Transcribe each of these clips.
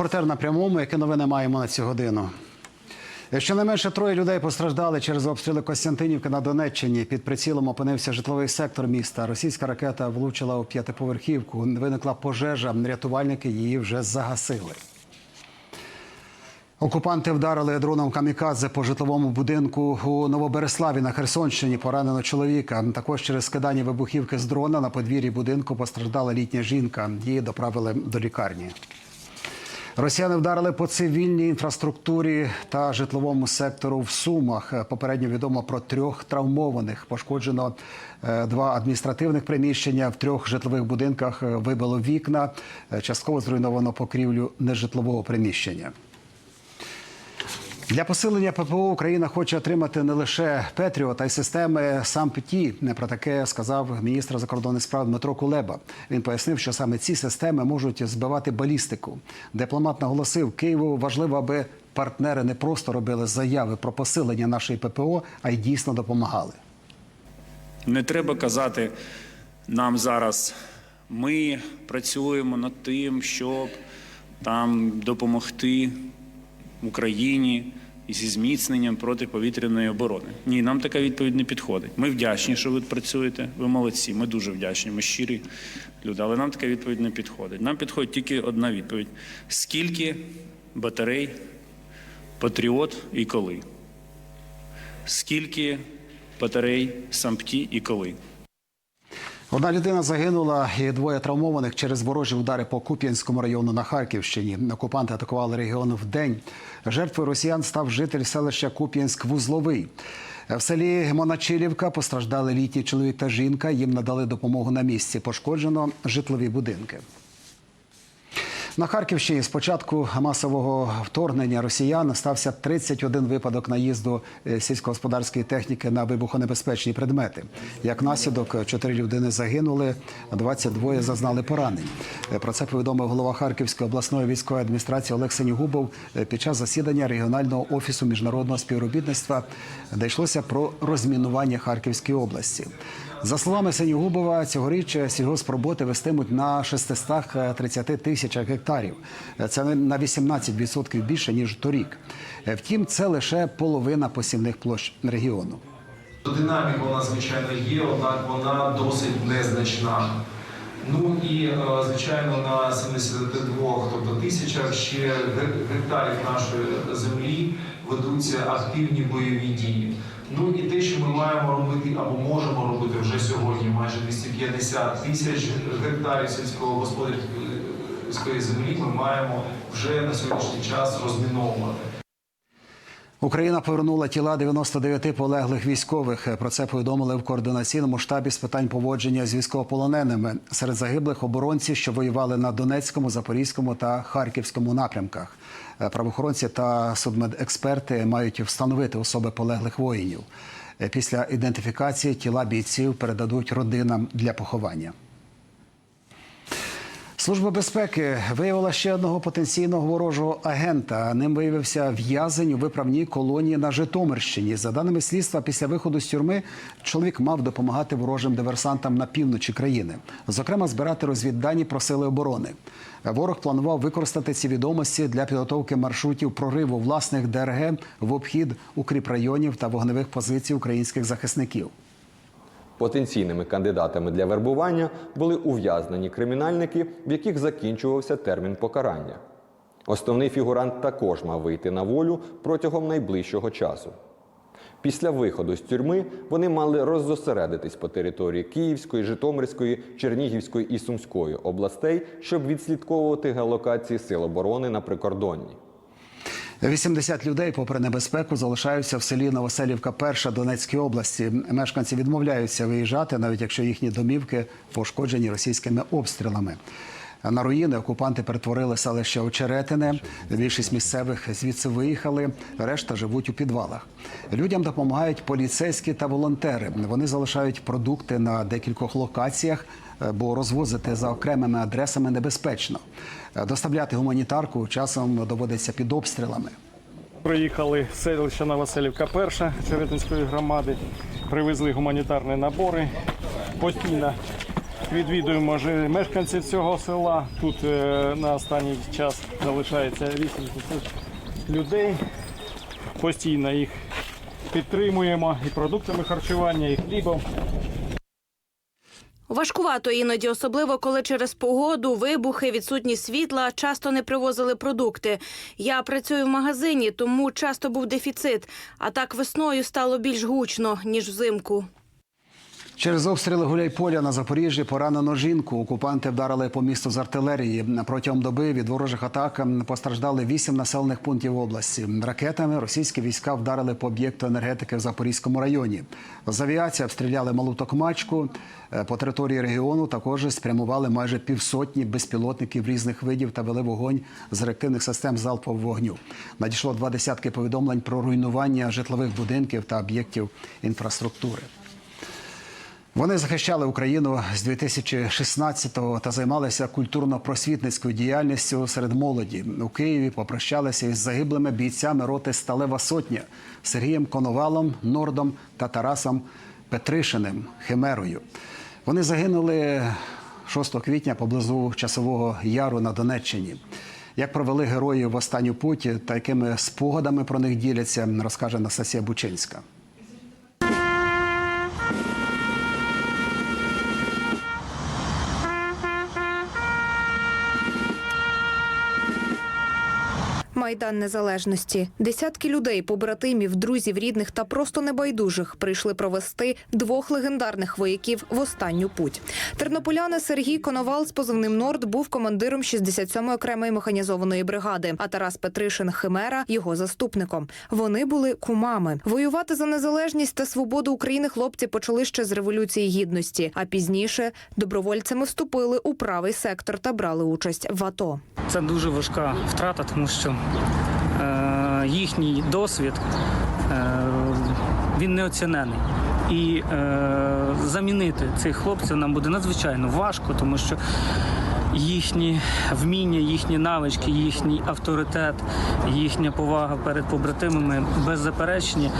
Репортер на прямому, які новини маємо на цю годину. Щонайменше троє людей постраждали через обстріли Костянтинівки на Донеччині. Під прицілом опинився житловий сектор міста. Російська ракета влучила у п'ятиповерхівку. Виникла пожежа. Рятувальники її вже загасили. Окупанти вдарили дроном камікадзе по житловому будинку у Новобереславі на Херсонщині. Поранено чоловіка. Також через скидання вибухівки з дрона на подвір'ї будинку постраждала літня жінка. Її доправили до лікарні. Росіяни вдарили по цивільній інфраструктурі та житловому сектору в Сумах. Попередньо відомо про трьох травмованих. Пошкоджено е, два адміністративних приміщення. В трьох житлових будинках е, вибило вікна. Е, Частково зруйновано покрівлю нежитлового приміщення. Для посилення ППО Україна хоче отримати не лише Петріот, а й системи сам ПТІ. Не Про таке сказав міністр закордонних справ Дмитро Кулеба. Він пояснив, що саме ці системи можуть збивати балістику. Дипломат наголосив, Києву важливо, аби партнери не просто робили заяви про посилення нашої ППО, а й дійсно допомагали. Не треба казати нам зараз. Ми працюємо над тим, щоб там допомогти Україні зі зміцненням протиповітряної оборони. Ні, нам така відповідь не підходить. Ми вдячні, що ви працюєте. Ви молодці. Ми дуже вдячні. Ми щирі люди. Але нам така відповідь не підходить. Нам підходить тільки одна відповідь: скільки батарей, патріот і коли? Скільки батарей, сампті і коли? Одна людина загинула і двоє травмованих через ворожі удари по Куп'янському району на Харківщині. Окупанти атакували регіон в день. Жертвою росіян став житель селища Куп'янськ-Вузловий. В селі Моначилівка постраждали літній чоловік та жінка. Їм надали допомогу на місці. Пошкоджено житлові будинки. На Харківщині з початку масового вторгнення росіян стався 31 випадок наїзду е, сільськогосподарської техніки на вибухонебезпечні предмети. Як наслідок, 4 людини загинули, 22 зазнали поранень. Е, Про це повідомив голова Харківської обласної військової адміністрації Олег Сенігубов е, під час засідання регіонального офісу міжнародного співробітництва, де йшлося про розмінування Харківської області. За словами Сенігубова, цьогоріч сільгоспроботи вестимуть на 630 тисячах гектарів. Це на 18% більше ніж торік. Втім, це лише половина посівних площ регіону. Динаміка вона звичайно є, однак вона досить незначна. Ну і е, звичайно на 72, тобто тисячах ще гектарів нашої землі ведуться активні бойові дії. Ну і те, що ми маємо робити або можемо робити вже сьогодні, майже 250 тисяч гектарів сільського господарської землі, ми маємо вже на сьогоднішній час розміновувати. Україна повернула тіла 99 полеглих військових. Про це повідомили в координаційному штабі з питань поводження з військовополоненими. Серед загиблих оборонці, що воювали на Донецькому, Запорізькому та Харківському напрямках. Е, Правоохоронці та судмедексперти мають встановити особи полеглих воїнів. Е, Після ідентифікації тіла бійців передадуть родинам для поховання. Служба безпеки виявила ще одного потенційного ворожого агента. Ним виявився в'язень у виправній колонії на Житомирщині. За даними слідства, після виходу з тюрми чоловік мав допомагати ворожим диверсантам на півночі країни, зокрема, збирати розвіддані про сили оборони. Ворог планував використати ці відомості для підготовки маршрутів прориву власних ДРГ в обхід укріпрайонів та вогневих позицій українських захисників. Потенційними кандидатами для вербування були ув'язнені кримінальники, в яких закінчувався термін покарання. Основний фігурант також мав вийти на волю протягом найближчого часу. Після виходу з тюрми вони мали роззосередитись по території Київської, Житомирської, Чернігівської і Сумської областей, щоб відслідковувати геолокації сил оборони на прикордонні. 80 людей, попри небезпеку, залишаються в селі Новоселівка, перша Донецької області. Мешканці відмовляються виїжджати, навіть якщо їхні домівки пошкоджені російськими обстрілами. На руїни окупанти перетворили селище Очеретине. Більшість місцевих звідси виїхали, решта живуть у підвалах. Людям допомагають поліцейські та волонтери. Вони залишають продукти на декількох локаціях, бо розвозити за окремими адресами небезпечно. Е, Доставляти гуманітарку часом доводиться під обстрілами. Приїхали з селища Новоселівка перша Черетинської громади, привезли гуманітарні набори. Постійно відвідуємо мешканців цього села. Тут е, на останній час залишається 8 тисяч людей. Постійно їх підтримуємо і продуктами харчування, і хлібом. Важкувато іноді, особливо коли через погоду, вибухи, відсутність світла часто не привозили продукти. Я працюю в магазині, тому часто був дефіцит. А так весною стало більш гучно ніж взимку. Через обстріли Гуляйполя на Запоріжжі поранено жінку. Окупанти вдарили по місту з артилерії. Протягом доби від ворожих атак постраждали вісім населених пунктів області. Ракетами російські війська вдарили по об'єкту енергетики в Запорізькому районі. З авіації обстріляли малу Токмачку. Е, По території регіону також спрямували майже півсотні безпілотників різних видів та вели вогонь з реактивних систем залпового вогню. Надійшло два десятки повідомлень про руйнування житлових будинків та об'єктів інфраструктури. Вони захищали Україну з 2016-го та займалися культурно-просвітницькою діяльністю серед молоді. У Києві попрощалися із загиблими бійцями роти Сталева Сотня Сергієм Коновалом, Нордом та Тарасом Петришиним Химерою. Вони загинули 6 квітня поблизу часового яру на Донеччині. Як провели герої в останню путь та якими спогадами про них діляться, розкаже Анастасія Бучинська. Майдан Незалежності. Десятки людей, побратимів, друзів, рідних та просто небайдужих прийшли провести двох легендарних вояків в останню путь. Тернополяни Сергій Коновал з позивним Норд був командиром 67-ї окремої механізованої бригади, а Тарас Петришин Химера його заступником. Вони були кумами. Воювати за незалежність та свободу України хлопці почали ще з революції гідності, а пізніше добровольцями вступили у правий сектор та брали участь в АТО. Це дуже важка втрата, тому що їхній досвід е, він неоцінений. І е, замінити цих хлопців нам буде надзвичайно важко, тому що їхні вміння, їхні навички, їхній авторитет, їхня повага перед побратимами беззаперечні.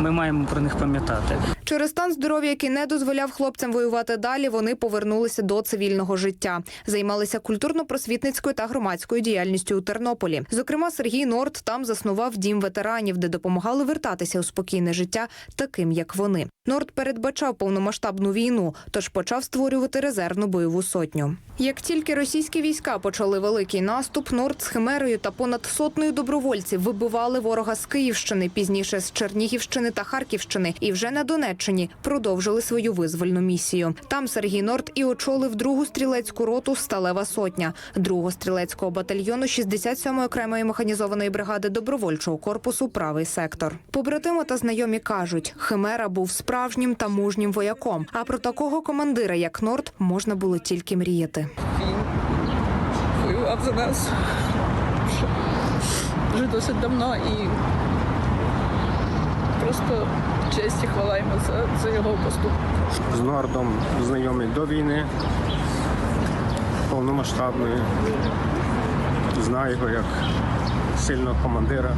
Ми маємо про них пам'ятати. Через стан здоров'я, який не дозволяв хлопцям воювати далі, вони повернулися до цивільного життя, займалися культурно-просвітницькою та громадською діяльністю у Тернополі. Зокрема, Сергій Норд там заснував дім ветеранів, де допомагали вертатися у спокійне життя, таким як вони. Норд передбачав повномасштабну війну, тож почав створювати резервну бойову сотню. Як тільки російські війська почали великий наступ, Норд з Химерою та понад сотнею добровольців вибивали ворога з Київщини, пізніше з Чернігівщини та Харківщини, і вже на Донеччині продовжили свою визвольну місію. Там Сергій Норд і очолив другу стрілецьку роту Сталева сотня, другого стрілецького батальйону 67-ї окремої механізованої бригади добровольчого корпусу Правий сектор. Побратими та знайомі кажуть, Химера був справжнім та мужнім вояком. А про такого командира, як Норд, можна було тільки мріяти. воював за нас вже досить давно і просто честь і хвала йому за, за його поступ. з Нуардом знайомий до війни повномасштабної. Знаю його як сильного командира.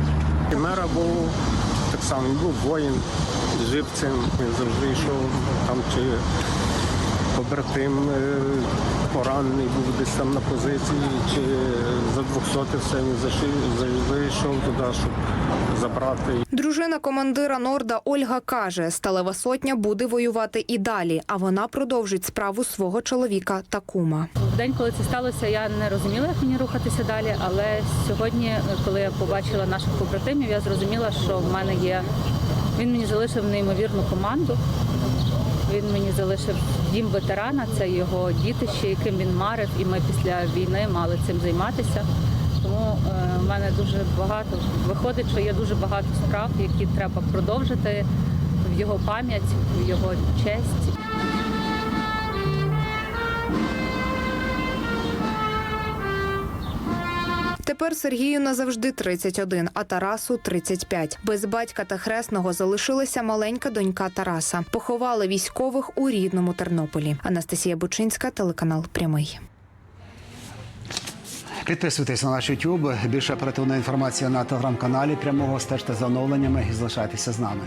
І мера був так само, він був воїн, жив цим, він завжди йшов там чи побратим е, поранений був десь там на позиції, чи за 200 все він зашив- завжди туди, щоб забрати. Дружина командира Норда Ольга каже, сталева сотня буде воювати і далі, а вона продовжить справу свого чоловіка та кума. В день, коли це сталося, я не розуміла, як мені рухатися далі. Але сьогодні, коли я побачила наших побратимів, я зрозуміла, що в мене є. Він мені залишив неймовірну команду. Він мені залишив дім ветерана, це його дітище, яким він марив, і ми після війни мали цим займатися. Тому е, в мене дуже багато виходить, що є дуже багато справ, які треба продовжити в його пам'ять, в його честь. Тепер Сергію назавжди 31, а Тарасу 35. Без батька та хресного залишилася маленька донька Тараса. Поховали військових у рідному Тернополі. Анастасія Бучинська, телеканал Прямий. Підписуйтесь на наш YouTube. Більше оперативної інформації на телеграм-каналі прямого стежте за оновленнями і залишайтеся з нами.